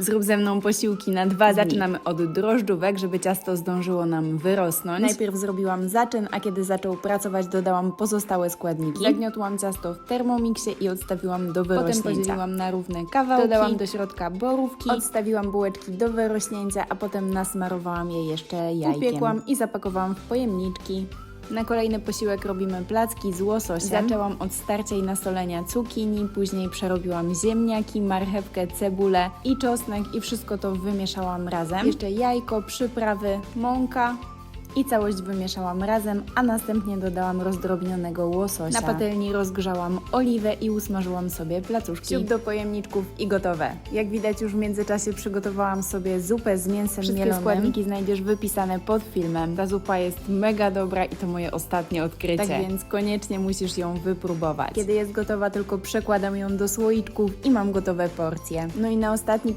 Zrób ze mną posiłki na dwa. Zaczynamy od drożdżówek, żeby ciasto zdążyło nam wyrosnąć. Najpierw zrobiłam zaczyn, a kiedy zaczął pracować, dodałam pozostałe składniki. Zagniotłam ciasto w termomiksie i odstawiłam do wyrośnięcia. Potem podzieliłam na równe kawałki. Dodałam do środka borówki. Odstawiłam bułeczki do wyrośnięcia, a potem nasmarowałam je jeszcze jajkiem. Upiekłam i zapakowałam w pojemniczki. Na kolejny posiłek robimy placki z łososiem. Zaczęłam od starcia i nasolenia cukinii, później przerobiłam ziemniaki, marchewkę, cebulę i czosnek i wszystko to wymieszałam razem. Jeszcze jajko, przyprawy, mąka, i całość wymieszałam razem, a następnie dodałam rozdrobnionego łososia. Na patelni rozgrzałam oliwę i usmażyłam sobie placuszki. Ciup do pojemniczków i gotowe. Jak widać już w międzyczasie przygotowałam sobie zupę z mięsem Wszystkie mielonym. składniki znajdziesz wypisane pod filmem. Ta zupa jest mega dobra i to moje ostatnie odkrycie. Tak więc koniecznie musisz ją wypróbować. Kiedy jest gotowa, tylko przekładam ją do słoiczków i mam gotowe porcje. No i na ostatni